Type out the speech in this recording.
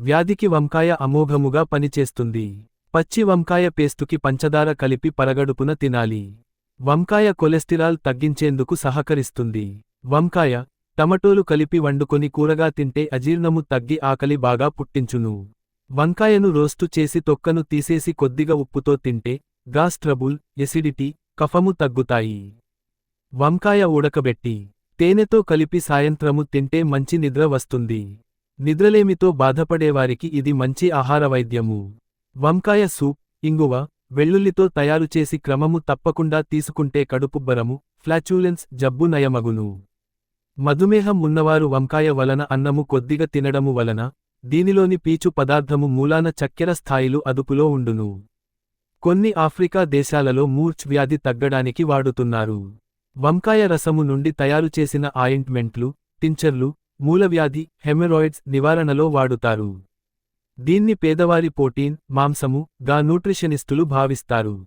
వ్యాధికి వంకాయ అమోఘముగా పనిచేస్తుంది. పచ్చి వంకాయ పేస్టుకి పంచదార కలిపి పరగడుపున తినాలి. వంకాయ కొలెస్టిరాల్ తగ్గించేందుకు సహకరిస్తుంది. వంకాయ టమటోలు కలిపి వండుకొని కూరగా తింటే అజీర్ణము తగ్గి ఆకలి బాగా పుట్టించును. వంకాయను రోస్టు చేసి తొక్కను తీసేసి కొద్దిగా ఉప్పుతో తింటే గాస్ ట్రబుల్ ఎసిడిటీ కఫము తగ్గుతాయి. వంకాయ ఉడకబెట్టి తేనెతో కలిపి సాయంత్రము తింటే మంచి నిద్ర వస్తుంది. నిద్రలేమితో బాధపడేవారికి ఇది మంచి ఆహార వైద్యము వంకాయ సూప్ ఇంగువ వెల్లుల్లితో తయారుచేసి క్రమము తప్పకుండా తీసుకుంటే కడుపుబ్బరము ఫ్లాచ్యూలెన్స్ జబ్బు నయమగును. మధుమేహం ఉన్నవారు వంకాయ వలన అన్నము కొద్దిగా తినడము వలన దీనిలోని పీచు పదార్థము మూలాన చక్కెర స్థాయిలు అదుపులో ఉండును. కొన్ని ఆఫ్రికా దేశాలలో మూర్ఛ్ వ్యాధి తగ్గడానికి వాడుతున్నారు. వంకాయ రసము నుండి తయారు చేసిన ఆయింట్మెంట్లు టించర్లు మూలవ్యాధి హెమెరాయిడ్స్ నివారణలో వాడుతారు. దీన్ని పేదవారి ప్రోటీన్ మాంసము గా న్యూట్రిషనిస్టులు భావిస్తారు.